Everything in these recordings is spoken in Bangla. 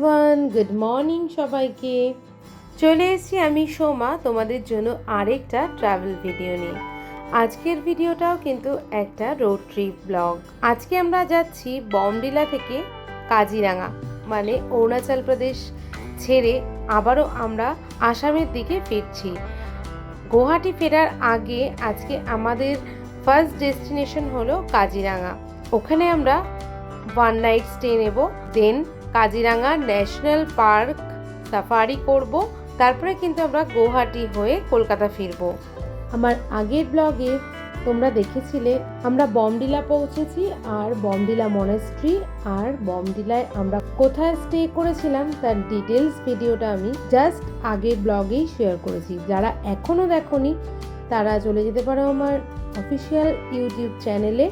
Everyone good morning সবাইকে। চলে এসেছি আমি সোমা, তোমাদের জন্য আরেকটা ট্রাভেল ভিডিও নিয়ে। আজকের ভিডিওটাও কিন্তু একটা রোড ট্রিপ ব্লগ আজকে আমরা যাচ্ছি বমডিলা থেকে কাজিরাঙা মানে অরুণাচল প্রদেশ ছেড়ে আবারও আমরা আসামের দিকে ফিরছি। গুয়াহাটি ফেরার আগে আজকে আমাদের ফার্স্ট ডেস্টিনেশন হলো কাজিরাঙা। ওখানে আমরা ওয়ান নাইট স্টে নেব then Kaziranga national park safari করব। তারপরে কিন্তু আমরা গৌহাটি হয়ে কলকাতা ফিরব। আমার আগের ব্লগে তোমরা দেখেছিলে, আমরা বমডিলা পৌঁছেছি আর বমডিলা মনেস্ট্রি আর বমডিলায় আমরা কোথায় স্টে করেছিলাম তার ডিটেলস ভিডিওটা আমি জাস্ট আগের ব্লগেই শেয়ার করেছি। যারা এখনও দেখোনি, তারা চলে যেতে পারো আমার অফিসিয়াল ইউটিউব চ্যানেলে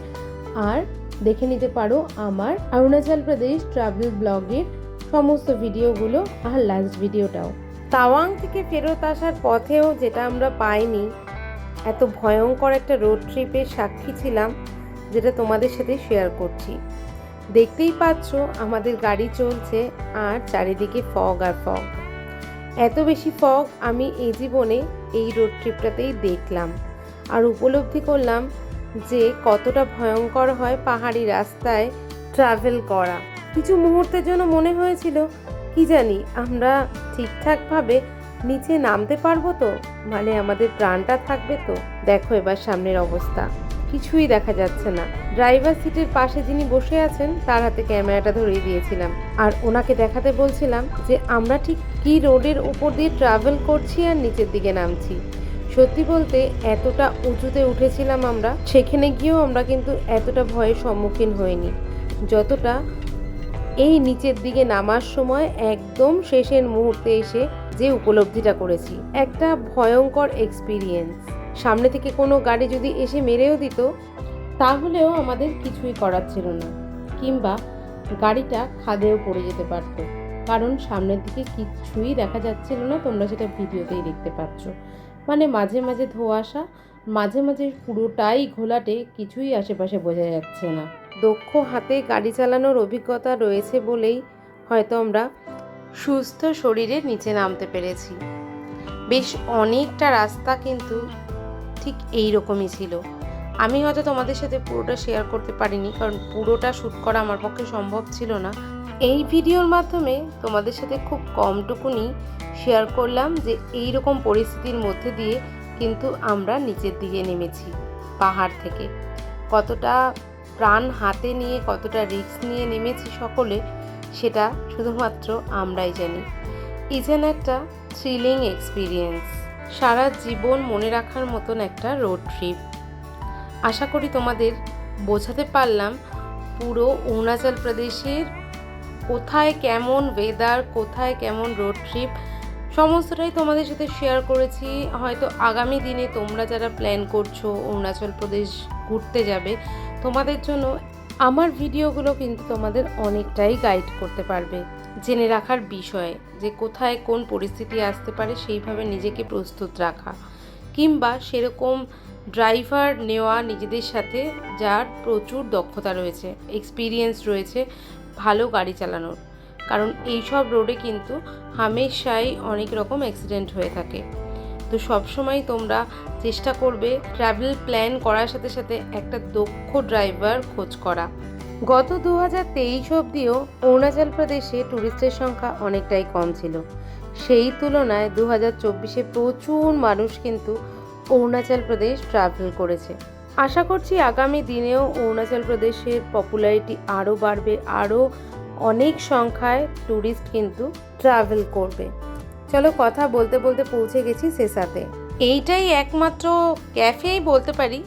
আর দেখে নিতে পারো আমার অরুণাচল প্রদেশ ট্রাভেল ব্লগের সমস্ত ভিডিওগুলো আর লাস্ট ভিডিওটাও তাওয়াং থেকে ফেরত আসার পথেও যেটা আমরা পাইনি, এত ভয়ঙ্কর একটা রোড ট্রিপের সাক্ষী ছিলাম, যেটা তোমাদের সাথে শেয়ার করছি। দেখতেই পাচ্ছ আমাদের গাড়ি চলছে আর চারিদিকে ফগ আর ফগ এত বেশি ফগ আমি এই জীবনে এই রোড ট্রিপটাতেই দেখলাম। আর উপলব্ধি করলাম যে কতটা ভয়ঙ্কর হয় পাহাড়ি রাস্তায় ট্রাভেল করা। কিছু মুহূর্তের জন্য মনে হয়েছিল, কি জানি, আমরা ঠিকঠাকভাবে নিচে নামতে পারব তো? মানে আমাদের প্রাণটা থাকবে তো? দেখো এবার সামনের অবস্থা। কিছুই দেখা যাচ্ছে না। ড্রাইভার সিটের পাশে যিনি বসে আছেন, তার হাতে ক্যামেরাটা ধরিয়ে দিয়েছিলাম। আর ওনাকে দেখাতে বলছিলাম যে, আমরা ঠিক কি রোডের উপর দিয়ে ট্রাভেল করছি আর নিচের দিকে নামছি? সত্যি বলতে এতটা উঁচুতে উঠেছিলাম আমরা, সেখানে গিয়েও আমরা কিন্তু এতটা ভয়ের সম্মুখীন হইনি। যতটা এই নিচের দিকে নামার সময় একদম শেষের মুহূর্তে এসে যে উপলব্ধিটা করেছি। একটা ভয়ঙ্কর এক্সপিরিয়েন্স সামনে থেকে কোনো গাড়ি যদি এসে মেরেও দিত, তাহলেও আমাদের কিছুই করার ছিল না। কিংবা গাড়িটা খাদেও পড়ে যেতে পারতো। কারণ সামনের দিকে কিছুই দেখা যাচ্ছিল না, তোমরা সেটা ভিডিওতেই দেখতে পাচ্ছ। মানে মাঝে মাঝে ধোঁয়াশা মাঝে মাঝে পুরোটাই ঘোলাটে, কিছুই আশেপাশে বোঝা যাচ্ছে না। দক্ষ হাতে গাড়ি চালানোর অভিজ্ঞতা রয়েছে বলেই হয়তো আমরা সুস্থ শরীরে নিচে নামতে পেরেছি। বেশ অনেকটা রাস্তা কিন্তু ঠিক এই রকমই ছিল। আমি হয়তো তোমাদের সাথে পুরোটা শেয়ার করতে পারিনি, কারণ পুরোটা শ্যুট করা আমার পক্ষে সম্ভব ছিল না। এই ভিডিওর মাধ্যমে তোমাদের সাথে খুব কমটুকুনি শেয়ার করলাম যে এই রকম পরিস্থিতির মধ্যে দিয়ে কিন্তু আমরা নিচের দিকে নেমেছি, পাহাড় থেকে। কতটা প্রাণ হাতে নিয়ে, কতটা রিস্ক নিয়ে নেমেছি সকলে, সেটা শুধুমাত্র আমরাই জানি। ইজেন একটা থ্রিলিং এক্সপিরিয়েন্স সারা জীবন মনে রাখার মতন একটা রোড ট্রিপ আশা করি তোমাদের বোঝাতে পারলাম পুরো অরুণাচল প্রদেশের কোথায় কেমন ওয়েদার কোথায় কেমন রোড ট্রিপ সমস্তটাই তোমাদের সাথে শেয়ার করেছি। হয়তো আগামী দিনে তোমরা যারা প্ল্যান করছ অরুণাচল প্রদেশ ঘুরতে যাবে, তোমাদের জন্য আমার ভিডিওগুলো কিন্তু তোমাদের অনেকটাই গাইড করতে পারবে। জেনে রাখার বিষয় যে কোথায় কোন পরিস্থিতি আসতে পারে সেইভাবে নিজেকে প্রস্তুত রাখা। কিংবা সেরকম ড্রাইভার নেওয়া নিজেদের সাথে যার প্রচুর দক্ষতা রয়েছে এক্সপিরিয়েন্স রয়েছে। ভালো গাড়ি চালানোর। কারণ এইসব রোডে কিন্তু হামেশাই অনেক রকম অ্যাক্সিডেন্ট হয়ে থাকে। তো সবসময় তোমরা চেষ্টা করবে ট্রাভেল প্ল্যান করার সাথে সাথে একটা দক্ষ ড্রাইভার খোঁজ করা। গত দু হাজার তেইশ অবধিও অরুণাচল প্রদেশে ট্যুরিস্টের সংখ্যা অনেকটাই কম ছিল। সেই তুলনায় দু হাজার চব্বিশে প্রচুর মানুষ কিন্তু অরুণাচল প্রদেশ ট্রাভেল করেছে। আশা করছি আগামী দিনেও অরুণাচল প্রদেশের পপুলারিটি আরও বাড়বে আরও অনেক সংখ্যায় ট্যুরিস্ট কিন্তু ট্রাভেল করবে। চলো কথা বলতে বলতে পৌঁছে গেছি সেসাতে এইটাই একমাত্র ক্যাফেই বলতে পারি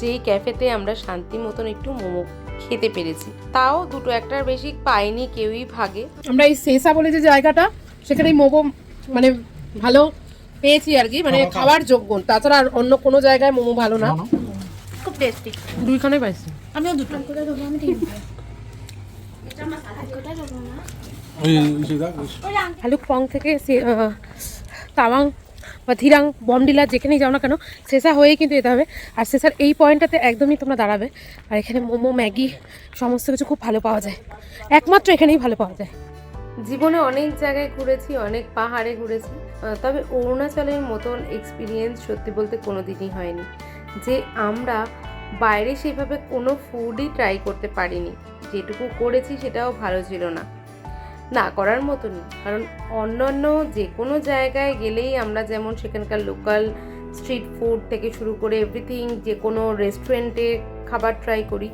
যেই ক্যাফেতে আমরা শান্তি মতন একটু মোমো খেতে পেরেছি। তাও দুটো একটার বেশি পাইনি কেউই ভাগে। আমরা এই সেসা বলে যে জায়গাটা সেখানে মোমো মানে ভালো পেয়েছি আর কি মানে খাওয়ার যোগ্য। তাছাড়া আর অন্য কোনো জায়গায় মোমো ভালো না। খুব টেস্টি দুইখানে পাইছি। আমিও দুটো। পং থেকে সে- তাওয়াং বা ধিরাং বমডিলা যেখানেই যাও না কেন শেষা হয়েই কিন্তু যেতে হবে। আর শেষার এই পয়েন্টটাতে একদমই তোমরা দাঁড়াবে। আর এখানে মোমো ম্যাগি সমস্ত কিছু খুব ভালো পাওয়া যায়। একমাত্র এখানেই ভালো পাওয়া যায়। জীবনে অনেক জায়গায় ঘুরেছি অনেক পাহাড়ে ঘুরেছি তবে অরুণাচলের মতন এক্সপিরিয়েন্স সত্যি বলতে কোনো দিনই হয়নি। যে আমরা বাইরে সেভাবে কোনো ফুডই ট্রাই করতে পারিনি। যেটুকু করেছি সেটাও ভালো ছিল না। না করার মতনই কারণ অন্যান্য যে কোনো জায়গায় গেলেই আমরা যেমন সেখানকার লোকাল স্ট্রিট ফুড থেকে শুরু করে এভরিথিং যে কোনো রেস্টুরেন্টে খাবার ট্রাই করি,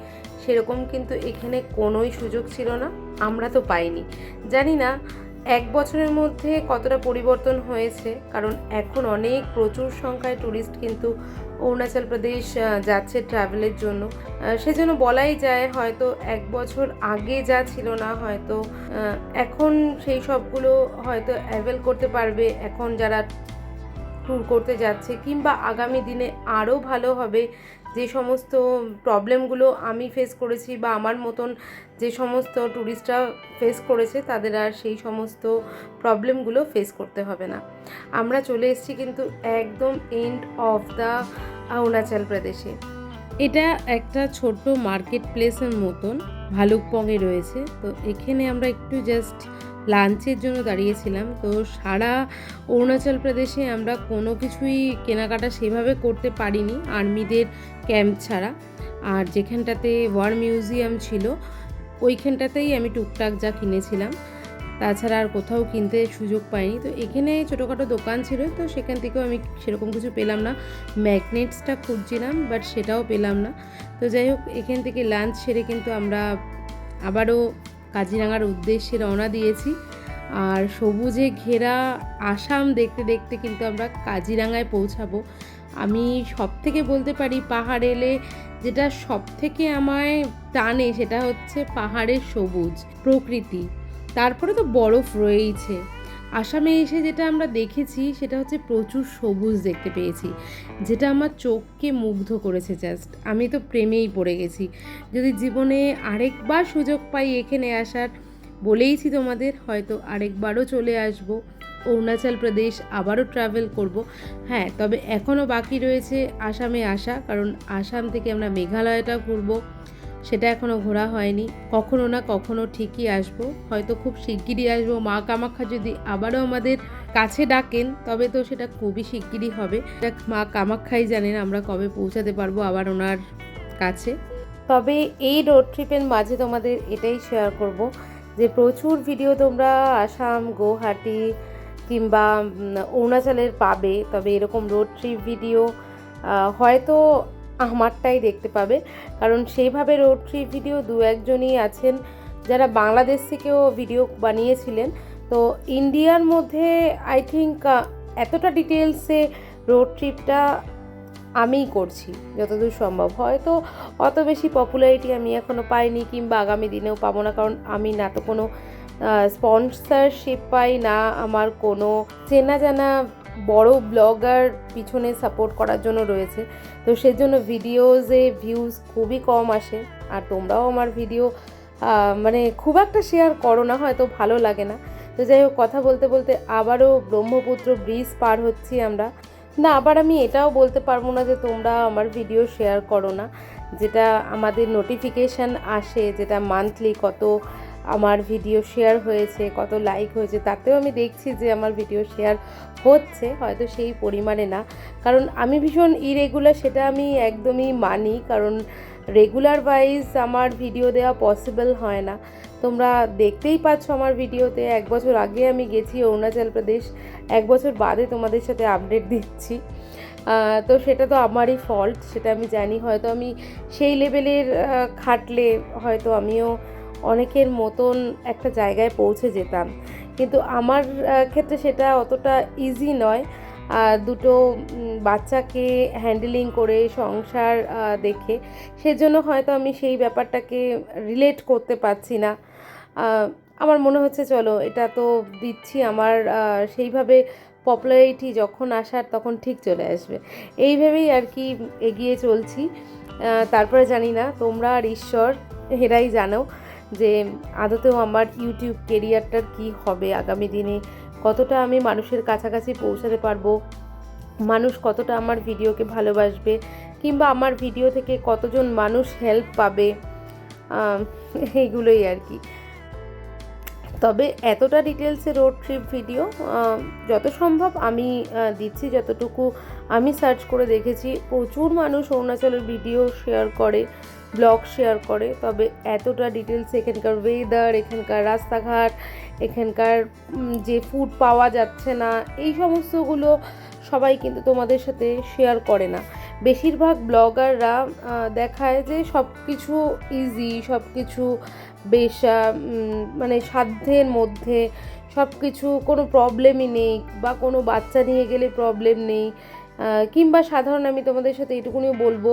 সেরকম কিন্তু এখানে কোনোই সুযোগ ছিল না। আমরা তো পাইনি। জানি না এক বছরের মধ্যে কতটা পরিবর্তন হয়েছে। কারণ এখন অনেক প্রচুর সংখ্যায় ট্যুরিস্ট কিন্তু অরুণাচল প্রদেশ যাচ্ছে ট্রাভেলের জন্য। সেজন্য বলাই যায় হয়তো এক বছর আগে যা ছিল না, হয়তো এখন সেই সবগুলো হয়তো অ্যাভেল করতে পারবে। এখন যারা ট্যুর করতে যাচ্ছে, কিংবা আগামী দিনে আরও ভালো হবে। যে সমস্ত প্রবলেমগুলো আমি ফেস করেছি বা আমার মতন যে সমস্ত ট্যুরিস্টরা ফেস করেছে, তাদের আর সেই সমস্ত প্রবলেমগুলো ফেস করতে হবে না। আমরা চলে এসেছি কিন্তু একদম এন্ড অফ দ্য অরুণাচল প্রদেশে। এটা একটা ছোট্ট মার্কেট প্লেসের মতন, ভালুকপংয়ে রয়েছে। তো এখানে আমরা একটু জাস্ট লাঞ্চের জন্য দাঁড়িয়েছিলাম। তো সারা অরুণাচল প্রদেশে আমরা কোনো কিছুই কেনাকাটা সেভাবে করতে পারিনি আর্মিদের ক্যাম্প ছাড়া। আর যেখানটাতে ওয়ার মিউজিয়াম ছিল ওইখানটাতেই আমি টুকটাক যা কিনেছিলাম। তাছাড়া আর কোথাও কিনতে সুযোগ পাইনি। তো এখানে ছোটোখাটো দোকান ছিল, তো সেখান থেকেও আমি সেরকম কিছু পেলাম না। ম্যাগনেটসটা খুঁজছিলাম, বাট সেটাও পেলাম না। তো যাই হোক, এখান থেকে লাঞ্চ সেরে কিন্তু আমরা আবারও কাজিরাঙার উদ্দেশ্যে রওনা দিয়েছি। আর সবুজে ঘেরা আসাম দেখতে দেখতে কিন্তু আমরা কাজিরাঙায় পৌঁছাবো। আমি সব থেকে বলতে পারি পাহাড় এলে যেটা সব থেকে আমায় টানে সেটা হচ্ছে পাহাড়ের সবুজ প্রকৃতি। তারপরে তো বরফ রয়েইছে। আসামে এসে যেটা আমরা দেখেছি সেটা হচ্ছে প্রচুর সবুজ দেখতে পেয়েছি, যেটা আমার চোখকে মুগ্ধ করেছে জাস্ট আমি তো প্রেমেই পড়ে গেছি। যদি জীবনে আরেকবার সুযোগ পাই এখানে আসার, বলেইছি তোমাদের, হয়তো আরেকবারও চলে আসব। অরুণাচল প্রদেশ আবারও ট্রাভেল করব। হ্যাঁ তবে এখনও বাকি রয়েছে আসামে আসা, কারণ আসাম থেকে আমরা মেঘালয়টা ঘুরবো। সেটা এখনও ঘোরা হয়নি। কখনো না কখনো ঠিকই আসব। হয়তো খুব শিগগিরই আসব। মা কামাখ্যা যদি আবারও আমাদের কাছে ডাকেন, তবে তো সেটা খুবই শিগগিরই হবে। মা কামাখ্যাই জানেন আমরা কবে পৌঁছাতে পারব আবার ওনার কাছে। তবে এই রোড ট্রিপের মাঝে তোমাদের এটাই শেয়ার করব যে প্রচুর ভিডিও তোমরা আসাম গৌহাটি কিংবা অরুণাচলের পাবে, তবে এরকম রোড ট্রিপ ভিডিও হয়তো আমারটাই দেখতে পাবে। কারণ সেইভাবে রোড ট্রিপ ভিডিও দু একজনই আছেন যারা বাংলাদেশ থেকেও ভিডিও বানিয়েছিলেন। তো ইন্ডিয়ার মধ্যে আই থিঙ্ক এতটা ডিটেলসে রোড ট্রিপটা আমিই করছি, যতদূর সম্ভব। হয়তো অত বেশি পপুলারিটি আমি এখনও পাইনি কিংবা আগামী দিনেও পাবো না, কারণ আমি না তো কোনো স্পন্সরশিপ পাই না আমার কোনো। চেনা জানা বড় ব্লগার পিছনে সাপোর্ট করার জন্য রয়েছে। তো সেজন্য ভিডিওজে ভিউজ খুবই কম আসে। আর তোমরাও আমার ভিডিও মানে খুব একটা শেয়ার করো না, হয়তো ভালো লাগে না। তো যাই হোক, কথা বলতে বলতে আবারও ব্রহ্মপুত্র ব্রিজ পার হচ্ছি আমরা। না, আবার আমি এটাও বলতে পারব না যে তোমরা আমার ভিডিও শেয়ার করো না। যেটা আমাদের নোটিফিকেশান আসে, যেটা মান্থলি কত আমার ভিডিও শেয়ার হয়েছে, কত লাইক হয়েছে, তাতেও আমি দেখছি যে আমার ভিডিও শেয়ার হচ্ছে, হয়তো সেই পরিমাণে না। কারণ আমি ভীষণ ইরেগুলার সেটা আমি একদমই মানি, কারণ রেগুলার ওয়াইজ আমার ভিডিও দেওয়া পসিবল হয় না। তোমরা দেখতেই পাচ্ছ আমার ভিডিওতে এক বছর আগে আমি গেছি অরুণাচল প্রদেশ, এক বছর বাদে তোমাদের সাথে আপডেট দিচ্ছি। তো সেটা তো আমারই ফল্ট সেটা আমি জানি। হয়তো আমি সেই লেভেলের খাটলে হয়তো আমিও অনেকের মতন একটা জায়গায় পৌঁছে যেতাম। কিন্তু আমার ক্ষেত্রে সেটা অতটা ইজি নয়। দুটো বাচ্চাকে হ্যান্ডেলিং করে সংসার দেখে। সেজন্য হয়তো আমি সেই ব্যাপারটাকে রিলেট করতে পারছি না। আমার মনে হচ্ছে চলো, এটা তো দিচ্ছি আমার সেইভাবে পপুলারিটি যখন আসার তখন ঠিক চলে আসবে। এইভাবেই আর কি এগিয়ে চলছি। তারপরে জানি না, তোমরা আর ঈশ্বর, এরাই জানো। যে আদতেও আমার ইউটিউব কেরিয়ারটার কি হবে? আগামী দিনে কতটা আমি মানুষের কাছাকাছি পৌঁছাতে পারব? মানুষ কতটা আমার ভিডিওকে ভালোবাসবে? কিংবা আমার ভিডিও থেকে কতজন মানুষ হেল্প পাবে? এইগুলোই আর কি। তবে এতটা ডিটেলসে রোড ট্রিপ ভিডিও যত সম্ভব আমি দিচ্ছি, যতটুকু আমি সার্চ করে দেখেছি, প্রচুর মানুষ অরুণাচলের ভিডিও শেয়ার করে। ব্লগ শেয়ার করে, তবে এতটা ডিটেলস এখানকার ওয়েদার এখানকার রাস্তাঘাট, এখানকার যে ফুড পাওয়া যাচ্ছে না, এই সমস্তগুলো সবাই কিন্তু তোমাদের সাথে শেয়ার করে না। বেশিরভাগ ব্লগাররা দেখায় যে সব কিছু ইজি সব কিছু বেশ মানে সাধ্যের মধ্যে সব কিছু কোনো প্রবলেমই নেই বা কোনো বাচ্চা নিয়ে গেলে প্রবলেম নেই। কিংবা সাধারণ আমি তোমাদের সাথে এইটুকুনিও বলব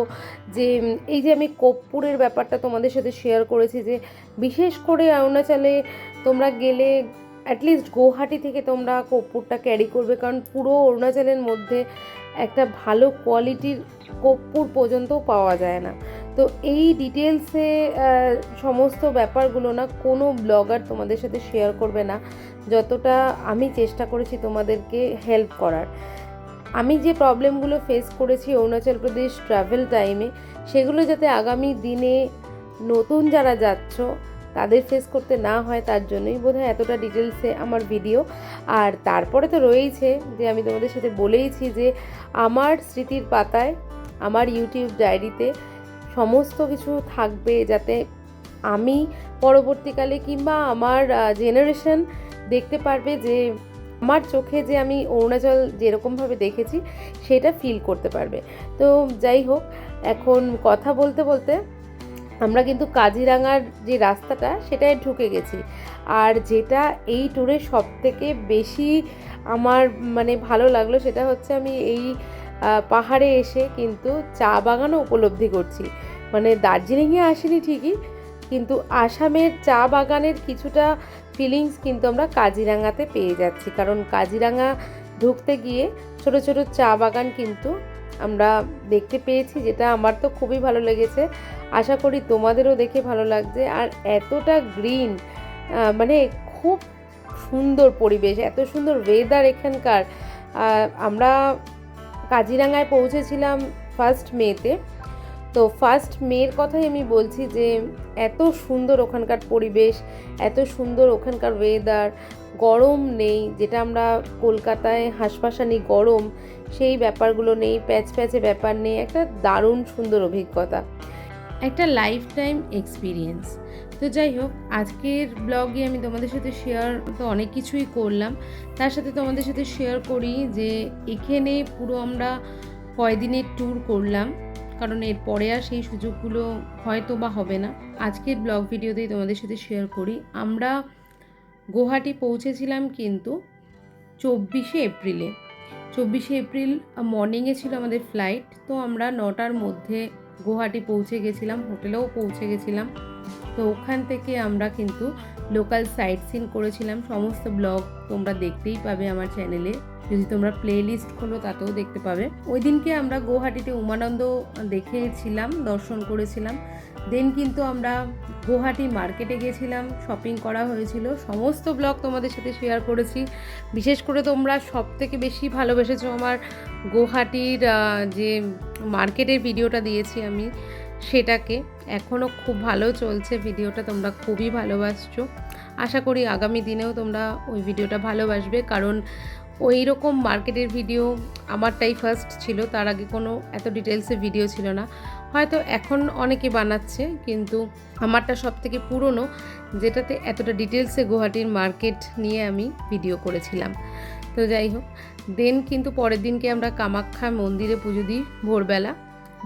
যে এই যে আমি কর্পূরের ব্যাপারটা তোমাদের সাথে শেয়ার করেছি যে, বিশেষ করে অরুণাচলে তোমরা গেলে অ্যাটলিস্ট গৌহাটি থেকে তোমরা কর্পূরটা ক্যারি করবে। কারণ পুরো অরুণাচলের মধ্যে একটা ভালো কোয়ালিটির কর্পূর পর্যন্ত পাওয়া যায় না। তো এই ডিটেলসে সমস্ত ব্যাপারগুলো না কোনো ব্লগার তোমাদের সাথে শেয়ার করবে না। যতটা আমি চেষ্টা করেছি তোমাদেরকে হেল্প করার। আমি যে প্রবলেমগুলো ফেস করেছি অরুণাচল প্রদেশ ট্রাভেল টাইমে সেগুলো যাতে আগামী দিনে নতুন যারা যাচ্ছ, তাদের ফেস করতে না হয়, তার জন্যই বোধহয় এতটা ডিটেলসে আমার ভিডিও আর তারপরে তো রয়েইছে যে আমি তোমাদের সাথে বলেইছি যে আমার স্মৃতির পাতায়, আমার ইউটিউব ডায়েরিতে সমস্ত কিছু থাকবে যাতে আমি পরবর্তীকালে কিংবা আমার জেনারেশন দেখতে পারবে যে আমার চোখে যে আমি অরুণাচল যেরকমভাবে দেখেছি, সেটা ফিল করতে পারবে। তো যাই হোক, এখন কথা বলতে বলতে আমরা কিন্তু কাজিরাঙার যে রাস্তাটা, সেটায় ঢুকে গেছি। আর যেটা এই ট্যুরে সব থেকে বেশি আমার মানে ভালো লাগল, সেটা হচ্ছে আমি এই পাহাড়ে এসে কিন্তু চা বাগানও উপলব্ধি করছি। মানে দার্জিলিংয়ে আসিনি ঠিকই, কিন্তু আসামের চা বাগানের কিছুটা ফিলিংস কিন্তু আমরা কাজিরাঙাতে পেয়ে যাচ্ছি। কারণ কাজিরাঙা ঢুকতে গিয়ে ছোট ছোট চা বাগান কিন্তু আমরা দেখতে পেয়েছি, যেটা আমার তো খুবই ভালো লেগেছে। আশা করি তোমাদেরও দেখে ভালো লাগছে। আর এতটা গ্রিন মানে খুব সুন্দর পরিবেশ, এত সুন্দর ওয়েদার এখানকার। আমরা কাজিরাঙায় পৌঁছেছিলাম ফার্স্ট মেতে তো ফার্স্ট মেয়ের কথাই আমি বলছি যে, এত সুন্দর ওখানকার পরিবেশ, এত সুন্দর ওখানকার ওয়েদার গরম নেই, যেটা আমরা কলকাতায় হাঁসফাঁসানি গরম, সেই ব্যাপারগুলো নেই, প্যাচ প্যাচে ব্যাপার নেই, একটা দারুণ সুন্দর অভিজ্ঞতা। একটা লাইফ টাইম এক্সপিরিয়েন্স তো যাই হোক, আজকের ব্লগে আমি তোমাদের সাথে শেয়ার তো অনেক কিছুই করলাম। তার সাথে তোমাদের সাথে শেয়ার করি যে, এখানে পুরো আমরা কয়দিনের ট্যুর করলাম। কারণ এরপরে আর সেই সুযোগগুলো হয়তো বা হবে না। আজকের ব্লগ ভিডিওতেই তোমাদের সাথে শেয়ার করি। আমরা গুয়াহাটি পৌঁছেছিলাম কিন্তু চব্বিশে এপ্রিলে। চব্বিশে এপ্রিল মর্নিংয়ে ছিল আমাদের ফ্লাইট তো আমরা নটার মধ্যে গুয়াহাটি পৌঁছে গেছিলাম, হোটেলেও পৌঁছে গেছিলাম। তো ওখান থেকে আমরা কিন্তু লোকাল সাইট সিন করেছিলাম। সমস্ত ব্লগ তোমরা দেখতেই পাবে আমার চ্যানেলে যদি তোমরা প্লে লিস্ট খোলো, তাতেও দেখতে পাবে। ওই দিনকে আমরা গুয়াহাটিতে উমানন্দ দেখেছিলাম, দর্শন করেছিলাম। দেন কিন্তু আমরা গুয়াহাটি মার্কেটে গেছিলাম শপিং করা হয়েছিল। সমস্ত ব্লগ তোমাদের সাথে শেয়ার করেছি। বিশেষ করে তোমরা সব থেকে বেশি ভালোবেসেছো আমার গুয়াহাটির যে মার্কেটের ভিডিওটা দিয়েছি আমি, সেটাকে। এখনও খুব ভালো চলছে ভিডিওটা, তোমরা খুবই ভালোবাসছো। আশা করি আগামী দিনেও তোমরা ওই ভিডিওটা ভালোবাসবে, কারণ ওই রকম মার্কেটের ভিডিও আমারটাই ফার্স্ট ছিল। তার আগে কোনো এত ডিটেলসে ভিডিও ছিল না। হয়তো এখন অনেকে বানাচ্ছে, কিন্তু আমারটা সব থেকে পুরনো, যেটাতে এতটা ডিটেলসে গুয়াহাটির মার্কেট নিয়ে আমি ভিডিও করেছিলাম। তো যাই হোক দেন কিন্তু পরের দিনকে আমরা কামাখ্যা মন্দিরে পুজো দিই ভোরবেলা।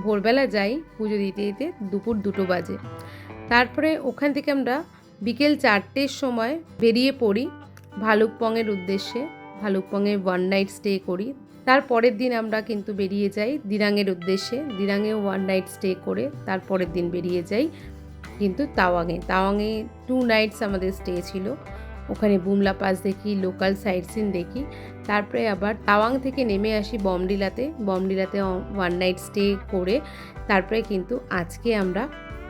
ভোরবেলা যাই পুজো দিতে দিতে দুপুর দুটো বাজে। তারপরে ওখান থেকে আমরা বিকেল চারটের সময় বেরিয়ে পড়ি ভালুকপংয়ের উদ্দেশ্যে। ভালুকপংয়ে ওয়ান নাইট স্টে করি। তার পরের দিন আমরা কিন্তু বেরিয়ে যাই দিরাঙের উদ্দেশ্যে। দিরাঙে ওয়ান নাইট স্টে করে তার পরের দিন বেরিয়ে যাই কিন্তু তাওয়াংয়ে তাওয়াংয়ে টু নাইটস আমাদের স্টে ছিল। ওখানে বুমলা পাস দেখি লোকাল সাইট সিন দেখি। তারপরে আবার তাওয়াং থেকে নেমে আসি বমডিলাতে। বমডিলাতে ওয়ান নাইট স্টে করে তারপরে কিন্তু আজকে আমরা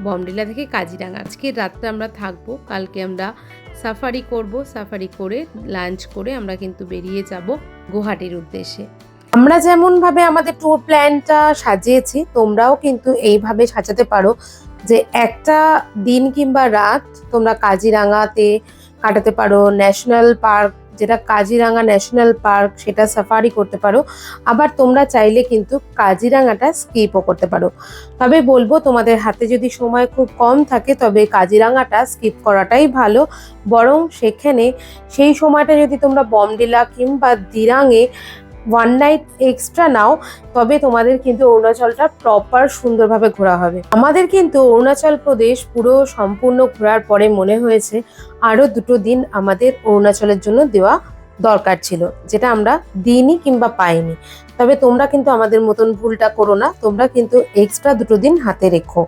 বমডিলা থেকে কাজিরাঙা। আজকে রাত্রে আমরা থাকব। কালকে আমরা সাফারি করব, সাফারি করে লাঞ্চ করে আমরা কিন্তু বেরিয়ে যাব গুহাটির উদ্দেশ্যে। আমরা যেমনভাবে আমাদের ট্যুর প্ল্যানটা সাজিয়েছি, তোমরাও কিন্তু এইভাবে সাজাতে পারো যে একটা দিন কিংবা রাত তোমরা কাজিরাঙাতে কাটাতে পারো ন্যাশনাল পার্ক যেটা কাজিরাঙ্গা ন্যাশনাল পার্ক, সেটা সাফারি করতে পারো। আবার তোমরা চাইলে কিন্তু কাজিরাঙ্গাটা স্কিপও করতে পারো। তবে বলব, তোমাদের হাতে যদি সময় খুব কম থাকে, তবে কাজিরাঙ্গাটা স্কিপ করাটাই ভালো। বরং সেখানে সেই সময়টা যদি তোমরা বমডিলা কিংবা দিরাঙে ওয়ান নাইট এক্সট্রা নাও, তবে তোমাদের কিন্তু অরুণাচলটা প্রপার সুন্দরভাবে ঘোরা হবে। আমাদের কিন্তু অরুণাচল প্রদেশ পুরো সম্পূর্ণ ঘোরার পরে মনে হয়েছে আরও দুটো দিন আমাদের অরুণাচলের জন্য দেওয়া দরকার ছিল, যেটা আমরা দিইনি কিংবা পাইনি। তবে তোমরা কিন্তু আমাদের মতন ভুলটা করো না, তোমরা কিন্তু এক্সট্রা দুটো দিন হাতে রেখো।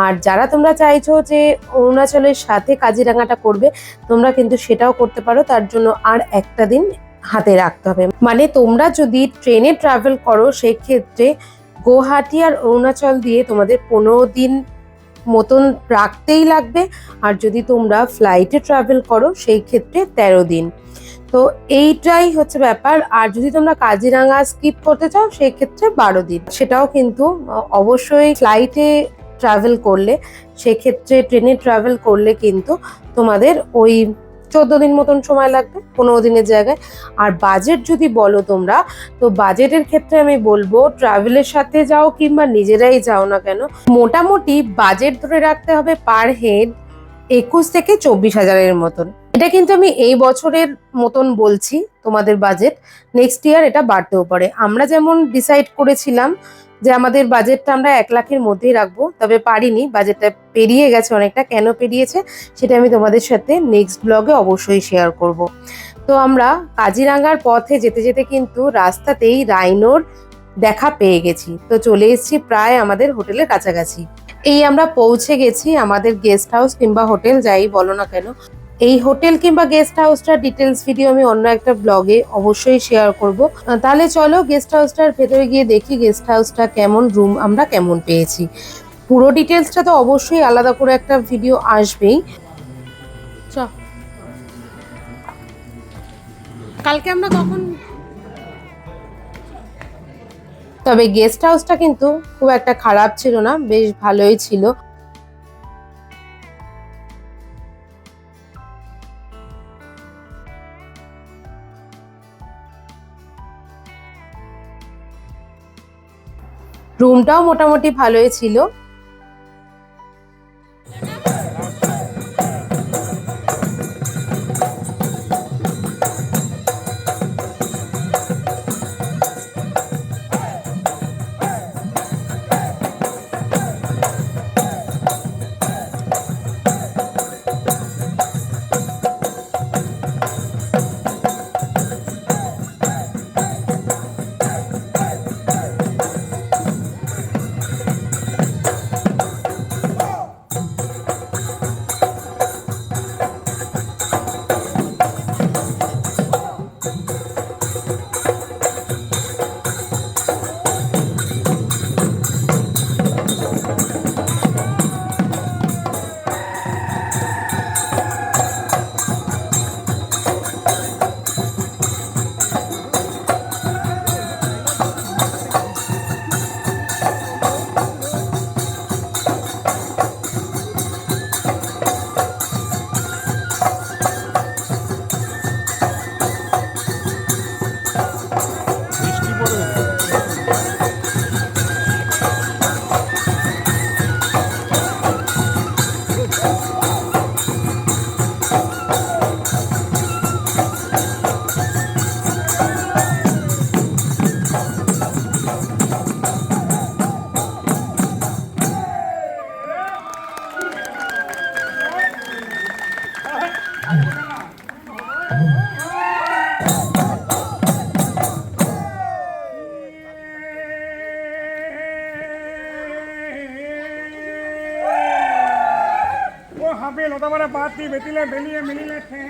আর যারা তোমরা চাইছো যে অরুণাচলের সাথে কাজিরাঙাটা করবে, তোমরা কিন্তু সেটাও করতে পারো, তার জন্য আর একটা দিন হাতে রাখতে হবে। মানে তোমরা যদি ট্রেনে ট্রাভেল করো সেই ক্ষেত্রে গুয়াহাটি আর অরুণাচল দিয়ে তোমাদের পনেরো দিন মতন রাখতেই লাগবে। আর যদি তোমরা ফ্লাইটে ট্রাভেল করো সেই ক্ষেত্রে তেরো দিন। তো এইটাই হচ্ছে ব্যাপার। আর যদি তোমরা কাজিরাঙা স্কিপ করতে চাও সেই ক্ষেত্রে বারো দিন। সেটাও কিন্তু অবশ্যই ফ্লাইটে ট্রাভেল করলে, সেক্ষেত্রে ট্রেনে ট্রাভেল করলে কিন্তু তোমাদের ওই চোদ্দ দিন মতন সময় লাগবে, পনেরো দিনের জায়গায়। আর বাজেট যদি বলো তোমরা, তো বাজেটের ক্ষেত্রে আমি বলব ট্রাভেলের সাথে যাও কিংবা নিজেরাই যাও না কেন, মোটামুটি বাজেট ধরে রাখতে হবে পার হেড একুশ থেকে চব্বিশ হাজারের মতন। এটা কিন্তু আমি এই বছরের মতন বলছি তোমাদের বাজেট নেক্সট ইয়ার এটা বাড়তেও পারে। আমরা যেমন ডিসাইড করেছিলাম যে আমাদের বাজেটটা আমরা এক লাখের মধ্যেই রাখব, তবে পারিনি বাজেটটা পেরিয়ে গেছে অনেকটা। কেন পেরিয়েছে? সেটা আমি তোমাদের সাথে নেক্সট ব্লগে অবশ্যই শেয়ার করব। তো আমরা কাজিরাঙ্গার পথে যেতে যেতে কিন্তু রাস্তাতেই রাইনোর দেখা পেয়ে গেছি। তো চলে এসেছি প্রায় আমাদের হোটেলের কাছাকাছি। এই আমরা পৌঁছে গেছি আমাদের গেস্ট হাউস কিংবা হোটেল, যাই বলো না কেন। এই হোটেল কিংবা গেস্ট হাউসটার ডিটেলস ভিডিও আমি অন্য একটা ব্লগে অবশ্যই শেয়ার করব। তাহলে চলো গেস্ট হাউসটার ভেতরে গিয়ে দেখি গেস্ট হাউসটা কেমন রুম আমরা কেমন পেয়েছি। পুরো ডিটেলসটা তো অবশ্যই আলাদা করে একটা ভিডিও আসবেই। চ। কালকে আমরা কখন? তবে গেস্ট হাউসটা কিন্তু খুব একটা খারাপ ছিল না, বেশ ভালোই ছিল। রুমটাও মোটামুটি ভালোই ছিল। मिली मिथिला मिली मिली लठे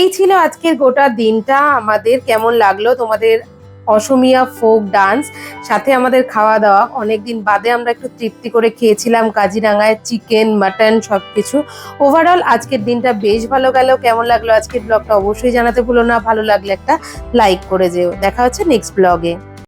এই ছিল আজকের গোটা দিনটা। আমাদের কেমন লাগল? তোমাদের অসমিয়া ফোক ডান্স, সাথে আমাদের খাওয়া দাওয়া অনেকদিন বাদে আমরা একটু তৃপ্তি করে খেয়েছিলাম, কাজিরাঙায় চিকেন, মাটন সব কিছু ওভারঅল আজকের দিনটা বেশ ভালো গেল। কেমন লাগল আজকের ব্লগটা অবশ্যই জানাতে ভুলো না। ভালো লাগলে একটা লাইক করে যেও। দেখা হচ্ছে নেক্সট ব্লগে